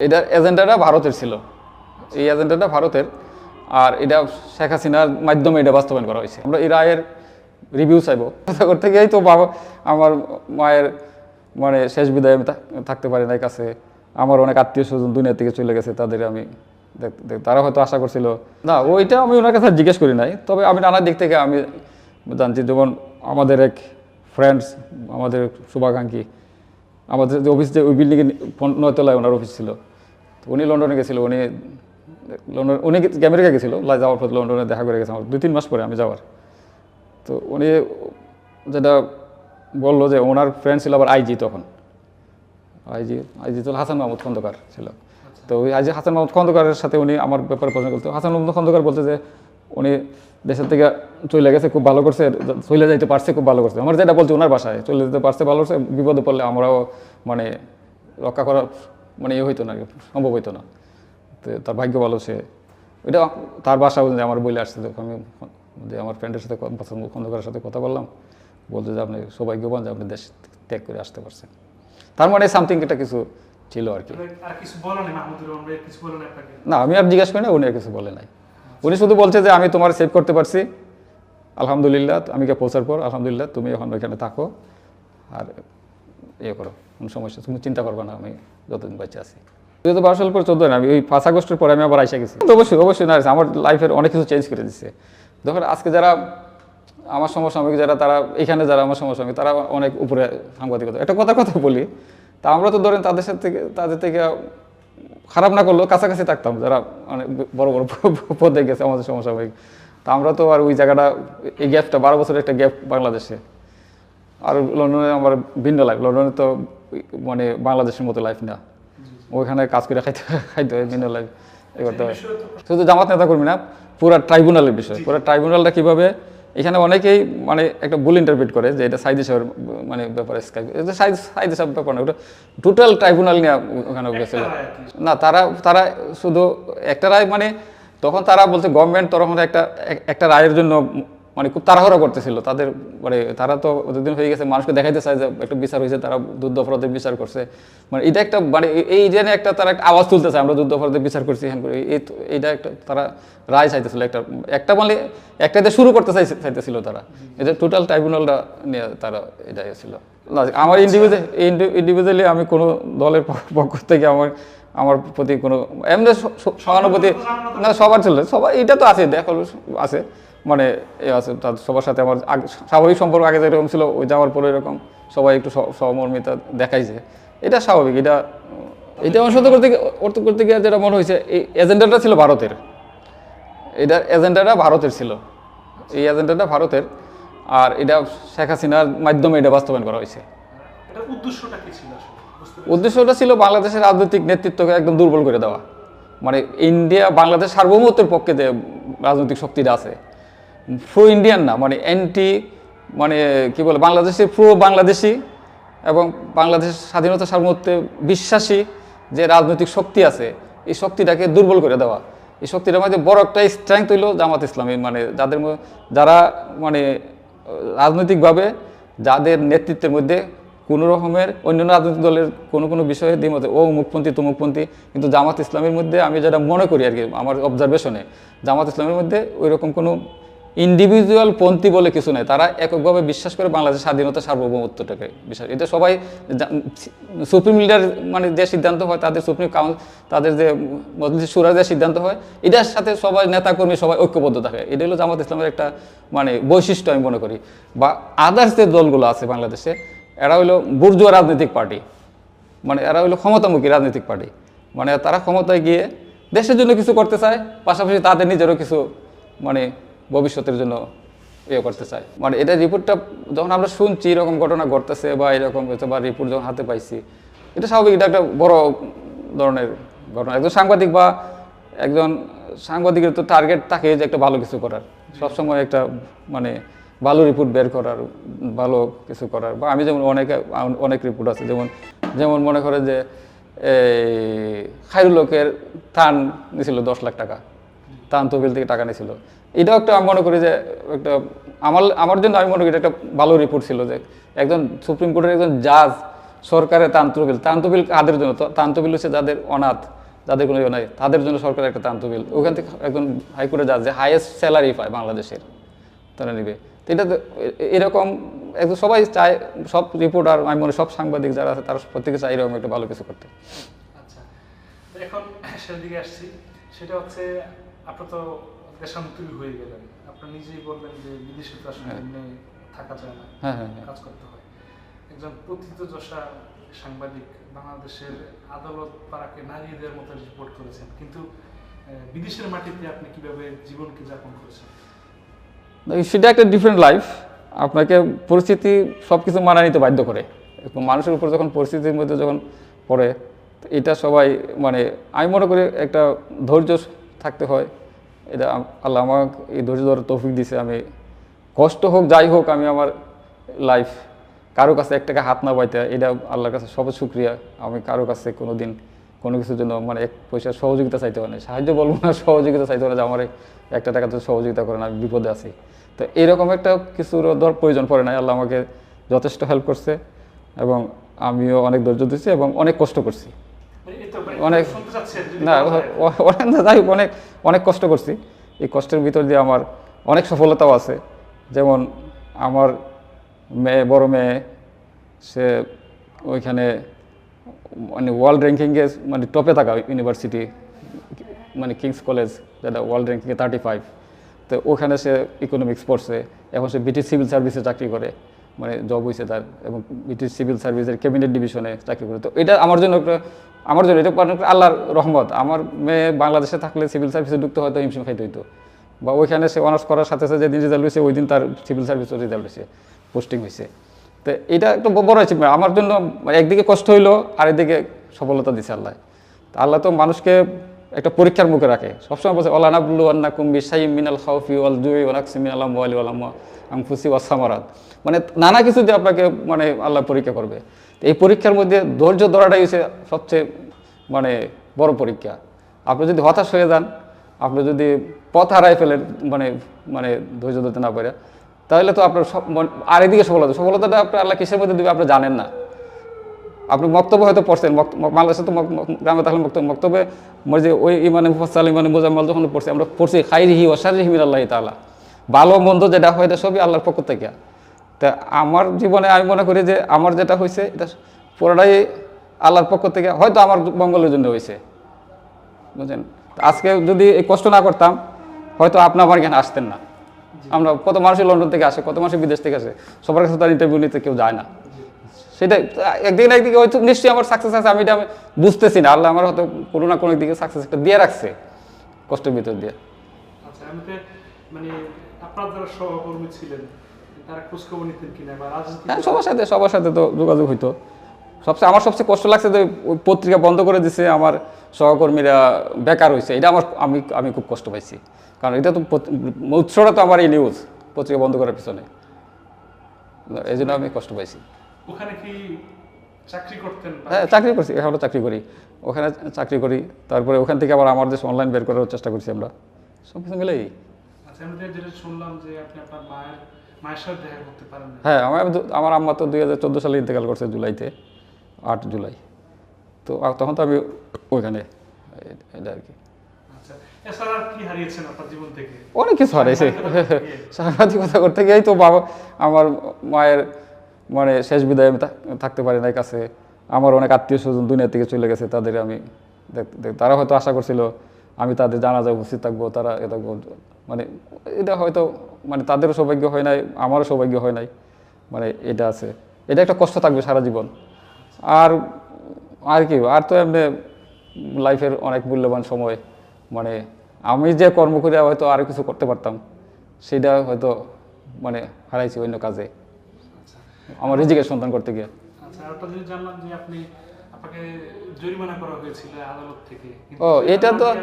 এটার এজেন্ডাটা ভারতের ছিল। এই এজেন্ডাটা ভারতের। আর এটা শেখ হাসিনার মাধ্যমে এটা বাস্তবায়ন করা হয়েছে। আমরা এই রায়ের রিভিউ চাইব। করতে গিয়েই তো বাবা, আমার মায়ের মানে শেষ বিদায় আমি থাকতে পারি না কাছে। আমার অনেক আত্মীয় স্বজন দুনিয়া থেকে চলে গেছে, তাদের আমি দেখ- তারা হয়তো আশা করছিল। না, ওইটা আমি ওনার কাছে জিজ্ঞেস করি নাই। তবে আমি নানা দিক থেকে আমি জানছি, যেমন আমাদের এক ফ্রেন্ডস আমাদের শুভাকাঙ্ক্ষী, আমাদের যে অফিস যে ওই বিল্ডিংয়ে নয়তলায় ওনার অফিস ছিল। উনি লন্ডনে গেছিল উনি লন্ডন উনি আমেরিকা গেছিল যাওয়ার পর লন্ডনে দেখা করে গেছে আমার। দুই তিন মাস পরে আমি যাওয়ার। তো উনি যেটা বলল যে ওনার ফ্রেন্ড ছিল আবার আইজি তখন। আইজি আইজি তো হাসান মাহমুদ খন্দকার ছিল। তো ওই আইজি হাসান মাহমুদ খন্দকারের সাথে উনি আমার ব্যাপারে প্রশ্ন করতো হাসান মাহমুদ খন্দকার বলতে যে উনি দেশের থেকে চলে গেছে খুব ভালো করছে চলে যাইতে পারছে খুব ভালো করছে। আমার যেটা বলছে ওনার বাসায় চলে যেতে পারছে ভালো করছে বিপদে পড়লে আমরাও মানে রক্ষা করা মানে ইয়ে হইতো না আর সম্ভব হইতো না। তো তার ভাগ্য ভালো সে এটা তার বাসা অনুযায়ী আমার বলে আসছে যখন আমি যে আমার ফ্রেন্ডের সাথে খন্দকারের সাথে কথা বললাম বলতে যে আপনি সৌভাগ্যবান যে আপনি দেশ ত্যাগ করে আসতে পারছেন। তার মানে সামথিং এটা কিছু ছিল আর কি। না আমি আর জিজ্ঞাসা করি না উনি আর কিছু বলে নাই। উনি শুধু বলছে যে আমি তোমার সেভ করতে পারছি। আলহামদুলিল্লাহ আমি পৌঁছার পর আলহামদুলিল্লাহ তুমি এখন ওইখানে থাকো আর ইয়ে করো। কোনো সমস্যা, তুমি চিন্তা করবে না, আমি যতদিন বেঁচে আছি। দুই হাজার বারো সাল পর চোদ্দ না, আমি ওই পাঁচ আগস্টের পরে আমি আবার আইসা গেছি। তো অবশ্যই অবশ্যই না, আমার লাইফের অনেক কিছু চেঞ্জ করে দিচ্ছে দেখুন আজকে যারা আমার সমসাময়িক যারা, তারা এখানে যারা আমার সমসাময়িক, তারা অনেক উপরে সাংবাদিকতা। একটা কথা কথা বলি, তা আমরা তো ধরেন তাদের সাথে থেকে, তাদের থেকে খারাপ না করলেও কাছাকাছি থাকতাম, যারা অনেক বড় বড় পদে গেছে আমাদের সমসাময়িক। তা আমরা তো আর ওই জায়গাটা, এই গ্যাপটা বারো বছরের একটা গ্যাপ বাংলাদেশে। আর লন্ডনে আমার ভিন্ন লাইফ লন্ডনে তো মানে বাংলাদেশের মতো লাইফ না ওইখানে কাজ করে খাইতে খাইতে হয় ভিন্ন লাইফ এ করতে হয় শুধু জামাত নেতা কর্মী না পুরা ট্রাইব্যুনালের বিষয়। পুরো ট্রাইব্যুনালটা কীভাবে এখানে অনেকেই মানে একটা ভুল ইন্টারপ্রিট করে যে এটা সাইদ সাহেবের মানে ব্যাপারে স্কাই এটা সাইদ সাইদ সাহেব ব্যাপার না ওটা টোটাল ট্রাইব্যুনাল নিয়ে ওখানে গেছিল। না তারা তারা শুধু একটা রায় মানে তখন তারা বলছে গভর্নমেন্ট তখন একটা একটা রায়ের জন্য মানে খুব তাড়াহুড়া করতেছিল। তাদের মানে তারা তো অতদিন হয়ে গেছে মানুষকে দেখাইতে চায় যে একটা বিচার হয়েছে তারা যুদ্ধ অপরাধের বিচার করছে। মানে এটা একটা মানে এই জেনে একটা তারা একটা আওয়াজ তুলতেছে আমরা যুদ্ধ অপরাধের বিচার করছি হ্যান করে এইটা একটা তারা রায় চাইতেছিল একটা একটা মানে একটাতে শুরু করতে চাই চাইতেছিল তারা। এটা টোটাল ট্রাইব্যুনালটা নিয়ে তারা এটা ছিল না আমার ইন্ডিভিজুয়াল ইন্ডিভিজুয়ালি আমি কোনো দলের পক্ষ থেকে আমার আমার প্রতি কোনো এমনি সহানুভূতি না সবার ছিল সবার এটা তো আছে দেখো আছে। মানে এ আছে তাদের সবার সাথে আমার স্বাভাবিক সম্পর্ক আগে যেরকম ছিল ওই যাওয়ার পরে এরকম সবাই একটু সহমর্মিতা দেখাইছে। এটা স্বাভাবিক এটা এটা অনুসরণ করতে গিয়ে অর্থ করতে গিয়ে যেটা মনে হয়েছে এই এজেন্ডাটা ছিল ভারতের। এটা এজেন্ডাটা ভারতের ছিল। এই এজেন্ডাটা ভারতের। আর এটা শেখ হাসিনার মাধ্যমে এটা বাস্তবায়ন করা হয়েছে। উদ্দেশ্যটা ছিল উদ্দেশ্যটা ছিল বাংলাদেশের রাজনৈতিক নেতৃত্বকে একদম দুর্বল করে দেওয়া। মানে ইন্ডিয়া বাংলাদেশ সার্বভৌমত্বের পক্ষে যে রাজনৈতিক শক্তিটা আছে প্রো ইন্ডিয়ান না মানে অ্যান্টি মানে কি বলে বাংলাদেশের প্রো বাংলাদেশি এবং বাংলাদেশ স্বাধীনতা সার্বভৌমত্বে বিশ্বাসী যে রাজনৈতিক শক্তি আছে, এই শক্তিটাকে দুর্বল করে দেওয়া। এই শক্তিটার মধ্যে বড় একটা স্ট্রেংথ হইল জামাত ইসলামী মানে যাদের যারা মানে রাজনৈতিকভাবে যাদের নেতৃত্বের মধ্যে কোনো রকমের অন্যান্য রাজনৈতিক দলের কোনো কোনো বিষয়ে দ্বিমত, ও মুখপন্থী তমুকপন্থী কিন্তু জামাত ইসলামের মধ্যে আমি যেটা মনে করি আর কি, আমার অবজারভেশনে জামাত ইসলামের মধ্যে ওই রকম কোনো ইন্ডিভিজুয়াল পন্থী বলে কিছু নাই। তারা এককভাবে বিশ্বাস করে বাংলাদেশের স্বাধীনতা সার্বভৌমত্বটাকে বিশ্বাস এটা সবাই সুপ্রিম লিডার মানে যে সিদ্ধান্ত হয়, তাদের সুপ্রিম কাউন্স তাদের যে মজলিস যে সিদ্ধান্ত হয়, এটার সাথে সবাই নেতাকর্মী, সবাই ঐক্যবদ্ধ থাকে। এটা হলো জামাত ইসলামের একটা মানে বৈশিষ্ট্য আমি মনে করি। বা আদার্স যে দলগুলো আছে বাংলাদেশে, এরা হলো বুর্জুয়া রাজনৈতিক পার্টি। মানে এরা হলো ক্ষমতামুখী রাজনৈতিক পার্টি। মানে তারা ক্ষমতায় গিয়ে দেশের জন্য কিছু করতে চায়, পাশাপাশি তাদের নিজেরও কিছু মানে ভবিষ্যতের জন্য ইয়ে করতে চাই মানে এটা রিপোর্টটা যখন আমরা শুনছি, এরকম ঘটনা ঘটতেছে বা এরকম বা রিপোর্ট যখন হাতে পাইছি, এটা স্বাভাবিক, এটা একটা বড় ধরনের ঘটনা। একজন সাংবাদিক বা একজন সাংবাদিকের তো টার্গেট থাকে যে একটা ভালো কিছু করার। সবসময় একটা মানে ভালো রিপোর্ট বের করার, ভালো কিছু করার। বা আমি যেমন অনেক অনেক রিপোর্ট আছে, যেমন যেমন মনে করে যে, এই খাইরুলকের থান নিয়েছিল দশ লাখ টাকা। তান তহবিল থেকে টাকা নিয়েছিল এটাও একটা আমি মনে করি যে একটা, আমার আমার জন্য আমি মনে করি একটা ভালো রিপোর্ট ছিল যে একজন সুপ্রিম কোর্টের একজন জাজ সরকারের তান্ত্রবিল তান্ত্রবিল কাদের জন্য? তান্ত্রবিল হচ্ছে যাদের অনাথ, যাদের কোনো ইয়ে নাই, তাদের জন্য সরকারের একটা তান্ত্রবিল ওখান থেকে একজন হাইকোর্টে যা যে হাইয়েস্ট স্যালারি পায় বাংলাদেশের। তারা নিবে। তো এটা এরকম একদম সবাই চায়, সব রিপোর্টার আমি মনে সব সাংবাদিক যারা আছে তারা প্রত্যেকে চায় এরকম একটা ভালো কিছু করতে। আচ্ছা। এখন সেদিকে আসছি। সেটা হচ্ছে আপনার তো দেশান্তরী হয়ে গেলেন। আপনার নিজেই বললেন যে বিদেশে তো আসলে এমনি থাকা যায় না হ্যাঁ হ্যাঁ হ্যাঁ। কাজ করতে হয়। একজন প্রথিতযশা সাংবাদিক বাংলাদেশের আদালত পাড়াকে নারীদের মতো রিপোর্ট করেছেন। কিন্তু বিদেশের মাটিতে আপনি কীভাবে জীবনকে যাপন করেছেন? সেটা একটা ডিফারেন্ট লাইফ আপনাকে পরিস্থিতি সব কিছু মানা নিতে বাধ্য করে। এবং মানুষের উপর যখন পরিস্থিতির মধ্যে যখন পড়ে এটা সবাই মানে আমি মনে করি একটা ধৈর্য থাকতে হয়। এটা আল্লাহ আমাকে এই ধৈর্য ধরে তৌফিক দিছে, আমি কষ্ট হোক, যাই হোক, আমি আমার লাইফ কারও কাছে এক টাকা হাত না পাইতে এটা আল্লাহর কাছে সব শুক্রিয়া। আমি কারও কাছে কোনো দিন কোনো কিছুর জন্য মানে এক পয়সার সহযোগিতা চাইতে পারে না। সাহায্য বলব না, সহযোগিতা চাইতে পারে না যে আমার একটা টাকা তো সহযোগিতা করেন, আমি বিপদে আছি। তো এরকম একটা কিছুর ধর প্রয়োজন পড়ে নাই, আল্লাহ আমাকে যথেষ্ট হেল্প করছে এবং আমিও অনেক ধৈর্য দিচ্ছি এবং অনেক কষ্ট করছি। অনেক- না যাই অনেক অনেক কষ্ট করছি। এই কষ্টের ভিতর দিয়ে আমার অনেক সফলতাও আছে। যেমন আমার মেয়ে বড় মেয়ে সে ওইখানে মানে ওয়ার্ল্ড র্যাঙ্কিংয়ে মানে টপে থাকা ইউনিভার্সিটি মানে কিংস কলেজ যেটা ওয়ার্ল্ড র্যাঙ্কিংয়ে থার্টি ফাইভ তো ওখানে সে ইকোনমিক্স পড়ছে। এখন সে ব্রিটিশ সিভিল সার্ভিসে চাকরি করে। মানে জব হয়েছে তার এবং ব্রিটিশ সিভিল সার্ভিসের ক্যাবিনেট ডিভিশনে চাকরি করে। তো এটা আমার জন্য একটা আমার জন্য এটা মনে আল্লাহর রহমত। আমার মেয়ে বাংলাদেশে থাকলে সিভিল সার্ভিসে ঢুকতে হয়তো হিমশিম খাইতে হইতো। বা ওইখানে সে অনার্স করার সাথে সাথে যেদিন রেজাল্ট হয়েছে ওই দিন তার সিভিল সার্ভিসও রেজাল্ট হয়েছে পোস্টিং হয়েছে তো এটা একটা বড় অ্যাচিভমেন্ট আমার জন্য একদিকে কষ্ট হইল আর একদিকে সফলতা দিছে আল্লাহ। আল্লাহ তো মানুষকে একটা পরীক্ষার মুখে রাখে। সবসময় বলছে অলানাবুল্লু আন্না কুম্বি সাই মিনাল খাউফি ওয়াল জুই ওয়ালাকসি মিনাল মোয়ালি ওয়ালাম্মা আংফুসি ওয়াসামারাত মানে নানা কিছু দিয়ে আপনাকে মানে আল্লাহ পরীক্ষা করবে। এই পরীক্ষার মধ্যে ধৈর্য ধরাটাই হচ্ছে সবচেয়ে মানে বড় পরীক্ষা। আপনি যদি হতাশ হয়ে যান, আপনি যদি পথ হারাই ফেলেন মানে মানে ধৈর্য ধরতে না পারে, তাহলে তো আপনার সব আর এদিকে সফলতা, সফলতাটা আপনার আল্লাহ কিসের মধ্যে দেবে আপনি জানেন না। আপনি বক্তব্য হয়তো পড়ছেন বাংলাদেশে তো গ্রামে থাকলে মানে যে ওই ইমানে মুফাসাল ইমানে মোজাম্মাল যখন পড়ছি আমরা পড়ছি খাইরিহি ওসারিহি মিনাল্লাহি তাআলা। ভালো মন্দ যেটা হয় এটা সবই আল্লাহর পক্ষ থেকে। তা আমার জীবনে আমি মনে করি যে আমার যেটা হয়েছে এটা পুরোটাই আল্লাহর পক্ষ থেকে হয়তো আমার মঙ্গলের জন্য হয়েছে বুঝলেন আজকে যদি এই কষ্ট না করতাম হয়তো আপনি আমার এখানে আসতেন না। আমরা কত মানুষই লন্ডন থেকে আসে কত মানুষই বিদেশ থেকে আসে সবার কাছে তার ইন্টারভিউ নিতে কেউ যায় না। সেটা একদিন একদিকে হয়তো নিশ্চয়ই আমার সাকসেস আছে আমি এটা বুঝতেছি না। আল্লাহ আমার হয়তো কোনো না কোনো দিকে সাকসেস একটা দিয়ে রাখছে কষ্টের ভিতর দিয়ে। আচ্ছা মানে আপনার যারা সহকর্মী ছিলেন হ্যাঁ সবার সাথে সবার সাথে তো যোগাযোগ হইতো। সবচেয়ে আমার সবচেয়ে কষ্ট লাগছে যে ওই পত্রিকা বন্ধ করে দিছে আমার সহকর্মীরা বেকার হয়েছে এটা আমার আমি আমি খুব কষ্ট পাইছি। কারণ এটা তো উৎসটা তো আমার এই নিউজ পত্রিকা বন্ধ করার পিছনে। এই জন্য আমি কষ্ট পাইছি। ওখানে কি চাকরি করতেন হ্যাঁ চাকরি করছি এখনও চাকরি করি। ওখানে চাকরি করি তারপরে ওখান থেকে আবার আমার দেশ অনলাইন বের করার চেষ্টা করছি আমরা। সব কিছু মিলেই আচ্ছা এমনিতে যেটা শুনলাম যে আপনি আপনার মায়ের মায়ের সাথে দেখা করতে পারেন হ্যাঁ আমার আমার আম্মা তো দুই হাজার চোদ্দ সালে ইন্তেকাল করছে জুলাইতে আট জুলাই। তো তখন তো আমি ওইখানে এটা আর কি। আচ্ছা অনেক কিছু গিয়ে? সাংবাদিকতা করতে গিয়েই তো বাবা আমার মায়ের মানে শেষ বিদায় আমি থাকতে পারি নাই কাছে। আমার অনেক আত্মীয় স্বজন দুনিয়া থেকে চলে গেছে, তাদের আমি তারা হয়তো আশা করছিল আমি তাদের জানা যায় উপস্থিত থাকব, তারা এ থাকব। মানে এটা হয়তো মানে তাদেরও সৌভাগ্য হয় নাই, আমারও সৌভাগ্য হয় নাই। মানে এটা আছে। এটা একটা কষ্ট থাকবে সারা জীবন। আর আর কি, আর তো এমনি লাইফের অনেক মূল্যবান সময়। মানে আমি যে কর্ম করে হয়তো আর কিছু করতে পারতাম, সেটা হয়তো মানে হারাইছি অন্য কাজে। আমার রিজিকের সন্ধান করতে গিয়ে। আচ্ছা জানলাম যে আপনি ও, এটা তো-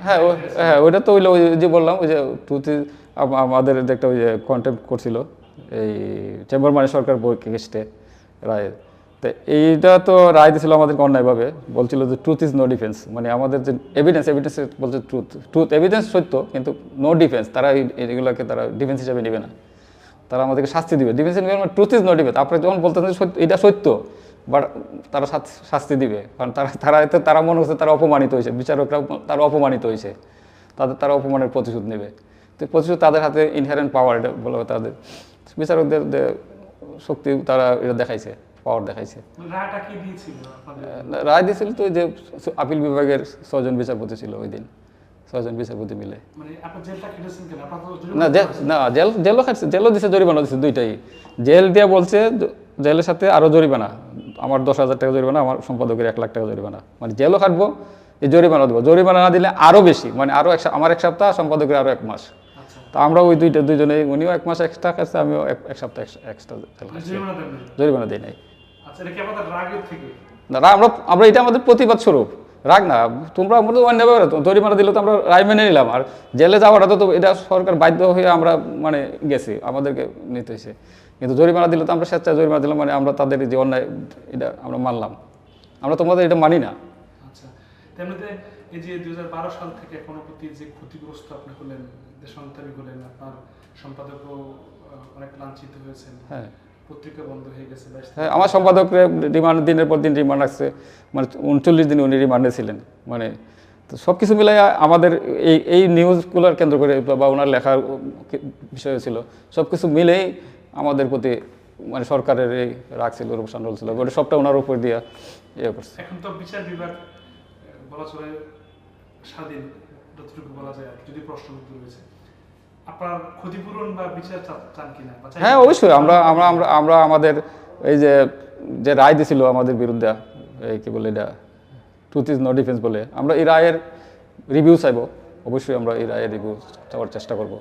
হ্যাঁ হ্যাঁ ওইটা তো ওই যে বললাম ওই যে আমাদের একটা ওই যে কন্টেম্প করছিল এই চেম্বার মানে সরকার কেসটে রায় তো এইটা তো রায় দিছিল আমাদেরকে অন্যায়ভাবে বলছিল যে ট্রুথ ইজ নো ডিফেন্স মানে আমাদের যে এভিডেন্স এভিডেন্স বলছে ট্রুথ ট্রুথ এভিডেন্স সত্য কিন্তু নো ডিফেন্স তারা এগুলোকে তারা ডিফেন্স হিসাবে নেবে না। তারা আমাদেরকে শাস্তি দিবে। ডিফেন্স মানে ট্রুথ ইজ নো ডিফেন্স আপনি যখন বলতেছেন যে এটা সত্য বাট তারা শাস্তি দিবে। কারণ তারা তারা এতে তারা মনে হচ্ছে তারা অপমানিত হয়েছে। বিচারকরা তারা অপমানিত হয়েছে। তাদের তারা অপমানের প্রতিশোধ নেবে। তো প্রতিশোধ তাদের হাতে ইনহারেন্ট পাওয়ার এটা বলা তাদের। বিচারকদের শক্তি তারা এটা দেখাইছে পাওয়ার দেখাইছে। রায় দিয়েছিল তো যে আপিল বিভাগের ছজন বিচারপতি ছিল ওই দিন। ছজন বিচারপতি মিলে। মানে না জেল করেছেন। না জেল জেলও খাচ্ছে জেলও দিছে জরিমানা দিছে দুইটাই। জেল দিয়ে বলছে জেলের সাথে আরও জরিমানা। আমার দশ হাজার টাকা জরিমানা আমার সম্পাদকের এক লাখ টাকা জরিমানা। মানে জেলও খাটবো এই জরিমানা দেবো। জরিমানা না দিলে আরও বেশি মানে আরও এক আমার এক সপ্তাহ সম্পাদকের আরও এক মাস। আচ্ছা। তা আমরা ওই দুইটা দুইজনে উনিও এক মাস এক্সট্রা খাচ্ছে আমিও এক সপ্তাহ এক্সট্রা জেল মানে জরিমানা দিই নাই। আচ্ছা না আমরা আমরা এটা আমাদের প্রতিবাদ স্বরূপ। রাগ না তোমরা আমরা তো অন্য ব্যাপারে তো জরিমানা দিলে তো আমরা রায় মেনে নিলাম। আর জেলে যাওয়াটা তো এটা সরকার বাধ্য হয়ে আমরা মানে গেছি আমাদেরকে নিতে হয়েছে। কিন্তু জরিমানা দিলে তো আমরা স্বেচ্ছায় জরিমানা দিলাম মানে আমরা তাদের যে অন্যায় এটা আমরা মানলাম। আমরা তোমাদের এটা মানি না। আচ্ছা তেমনিতে এই যে দুই সাল থেকে এখনও প্রতি যে ক্ষতিগ্রস্ত আপনি হলেন দেশান্তরী হলেন আপনার সম্পাদকও অনেক লাঞ্ছিত হয়েছেন। হ্যাঁ। হয়ে আমার সম্পাদকরে রিমান্ড দিনের পর দিন রিমান্ড আসছে মানে উনচল্লিশ দিন উনি রিমান্ডে ছিলেন মানে তো সব কিছু মিলাই আমাদের এই এই নিউজগুলোর কেন্দ্র করে বা ওনার লেখার বিষয় ছিল সব কিছু মিলেই আমাদের প্রতি মানে সরকারের এই রাগ ছিল রূপসান রোল ছিল ওটা সবটা ওনার উপর দিয়ে ইয়ে করছে। এখন তো বিচার বিভাগ বলা চলে স্বাধীন যতটুকু বলা যায় যদি প্রশ্ন রয়েছে হ্যাঁ কিনা? অবশ্যই। আমরা আমরা আমরা আমরা আমাদের এই যে যে রায় দিছিল আমাদের বিরুদ্ধে এই কি বলে এটা? ট্রুথ ইজ নো ডিফেন্স বলে। আমরা এই রায়ের রিভিউ চাইব। অবশ্যই আমরা এই রায়ের রিভিউ চাওয়ার চেষ্টা করব।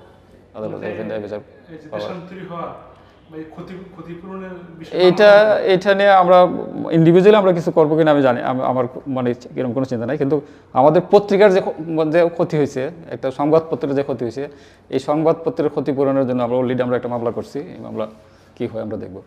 আদালতে বিচার ক্ষতিপূরণের এইটা এইটা নিয়ে আমরা ইন্ডিভিজুয়ালি আমরা কিছু করব কিনা আমি জানি আমার মানে এরকম কোনো চিন্তা নাই। কিন্তু আমাদের পত্রিকার যে যে ক্ষতি হয়েছে একটা সংবাদপত্রের যে ক্ষতি হয়েছে এই সংবাদপত্রের ক্ষতিপূরণের জন্য আমরা অলরেডি আমরা একটা মামলা করছি এই মামলা কী হয় আমরা দেখব।